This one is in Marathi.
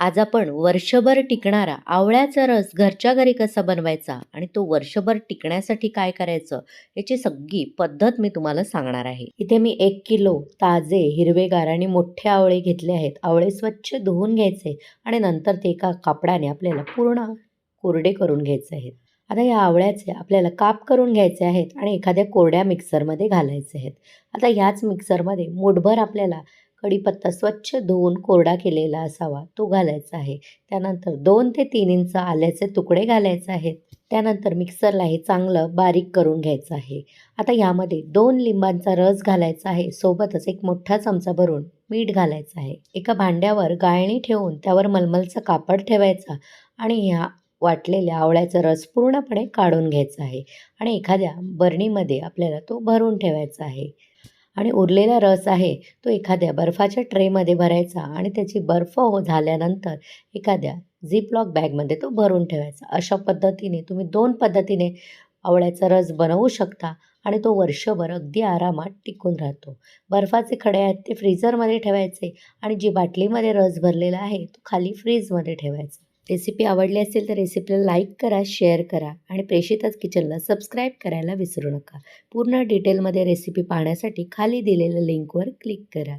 आज आपण वर्षभर टिकणारा आवळ्याचा रस घरच्या घरी कसा बनवायचा आणि तो वर्षभर टिकण्यासाठी काय करायचं याची सगळी पद्धत मी तुम्हाला सांगणार आहे. इथे मी एक किलो ताजे हिरवेगार आणि मोठे आवळे घेतले आहेत. आवळे स्वच्छ धुवून घ्यायचे आणि नंतर ते एका कापडाने आपल्याला पूर्ण कोरडे करून घ्यायचे आहेत. आता या आवळ्याचे आपल्याला काप करून घ्यायचे आहेत आणि एखाद्या कोरड्या मिक्सरमध्ये घालायचे आहेत. आता ह्याच मिक्सरमध्ये मुठभर आपल्याला कढीपत्ता स्वच्छ धुवून कोरडा केलेला असावा. तो घालायचा आहे. त्यानंतर दोन ते तीन इंच आल्याचे तुकडे घालायचे आहेत. त्यानंतर मिक्सरला हे चांगलं बारीक करून घ्यायचं आहे. आता यामध्ये दोन लिंबांचा रस घालायचा आहे. सोबतच एक मोठा चमचा भरून मीठ घालायचं आहे. एका भांड्यावर गाळणी ठेवून त्यावर मलमलचा कापड ठेवायचा आणि ह्या वाटलेल्या आवळ्याचा रस पूर्णपणे काढून घ्यायचा आहे. आणि एखाद्या बरणीमध्ये आपल्याला तो भरून ठेवायचा आहे. आणि उरलेला रस आहे तो एखाद्या बर्फाच्या ट्रेमध्ये भरायचा आणि त्याची बर्फ हो झाल्यानंतर एखाद्या झिपलॉक बॅगमध्ये तो भरून ठेवायचा. अशा पद्धतीने तुम्ही दोन पद्धतीने आवळ्याचा रस बनवू शकता आणि तो वर्षभर अगदी आरामात टिकून राहतो. बर्फाचे खडे आहेत ते फ्रीझरमध्ये ठेवायचे आणि जी बाटलीमध्ये रस भरलेला आहे तो खाली फ्रीजमध्ये ठेवायचा. रेसिपी आवडली असेल तर रेसिपीला लाईक करा शेअर करा आणि प्रेषितच किचनला सबस्क्राईब करायला विसरू नका. पूर्ण डिटेलमध्ये रेसिपी पाहण्यासाठी खाली दिलेल्या लिंकवर क्लिक करा.